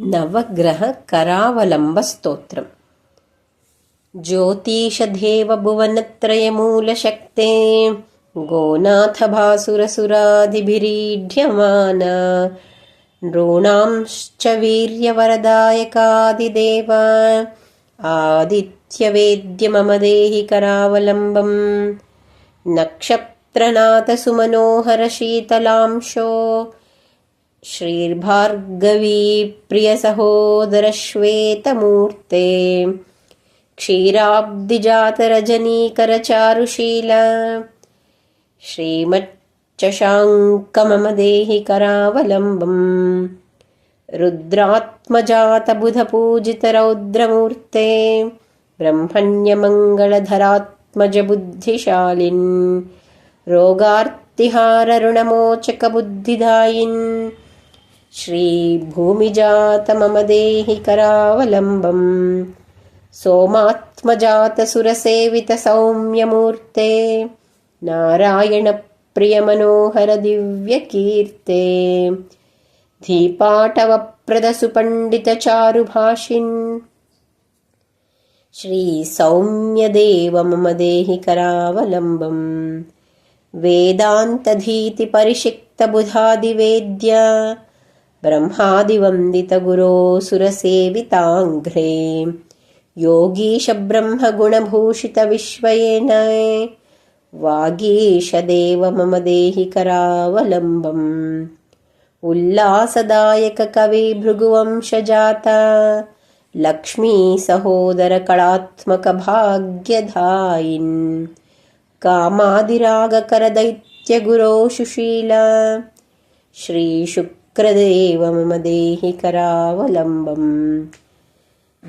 नवग्रहकरावलम्बस्तोत्रम्। ज्योतिषदेवभुवनत्रयमूलशक्ते गोनाथभासुरसुरादिभिरीढ्यमान नॄणांश्च वीर्यवरदायकादिदेव। आदित्यवेद्य मम देहि करावलम्बम् नक्षत्रनाथसुमनोहरशीतलांशो श्रीर्भार्गवी प्रियसहोदरश्वेतमूर्ते क्षीराब्धिजातरजनीकरचारुशील श्रीमच्चशाङ्कमम देहि करावलम्बम् रुद्रात्मजातबुधपूजितरौद्रमूर्ते ब्रह्मण्यमङ्गलधरात्मजबुद्धिशालिन् रोगार्तिहारऋणमोचकबुद्धिदायिन् श्रीभूमिजातमम देहि करावलम्बम् सोमात्मजातसुरसेवितसौम्यमूर्ते नारायणप्रियमनोहरदिव्यकीर्ते धीपाटवप्रदसुपण्डितचारुभाषिन् श्रीसौम्यदेव मम देहि करावलम्बम् वेदान्तधीतिपरिषिक्तबुधादिवेद्य ब्रह्मादिवन्दितगुरोऽसुरसेविताङ्घ्रे। योगीशब्रह्मगुणभूषितविश्वयेन वागीशदेव मम देहि करावलम्बम् उल्लासदायककविभृगुवंशजात लक्ष्मीसहोदरकलात्मकभाग्यधायिन्। कामादिरागकरदैत्यगुरो सुशील मम देहि करावलम्बम्।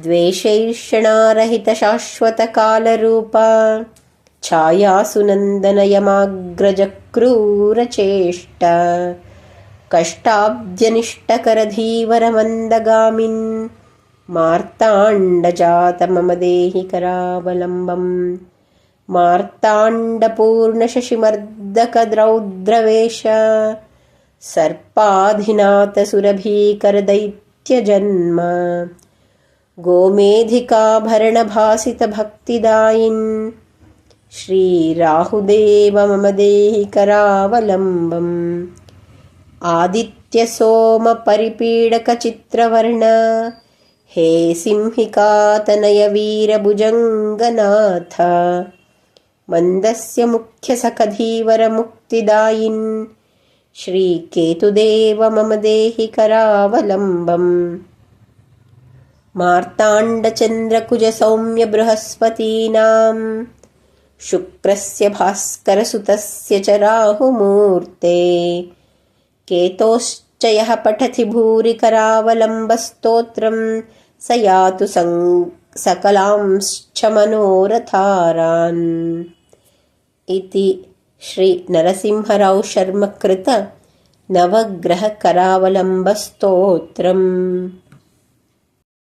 द्वेषैर्षणारहितशाश्वतकालरूप छायासुनन्दनयमाग्रजक्रूरचेष्ट कष्टाब्जनिष्टकरधीवरमन्दगामिन् मार्ताण्डजात मम देहि करावलम्बम्। मार्ताण्डपूर्णशशिमर्दकद्रौद्रवेश सर्पाधिनाथसुरभीकरदैत्यजन्म। गोमेधिकाभरणभासितभक्तिदायिन्। श्रीराहुदेव मम देहि करावलम्बम् आदित्यसोमपरिपीडकचित्रवर्ण। हे सिंहिकातनयवीरभुजङ्गनाथ। मन्दस्य मुख्यसखधीवरमुक्तिदायिन् श्रीकेतुदेव मम देहि करावलम्बम्। मार्ताण्डचन्द्रकुजसौम्यबृहस्पतीनां शुक्रस्य भास्करसुतस्य च राहुमूर्ते। केतोश्च यः पठति भूरि करावलम्बस्तोत्रं स यातु सकलांश्च मनोरथारान्। इति श्रीनरसिंहराव् शर्मकृत नवग्रहकरावलम्बस्तोत्रम्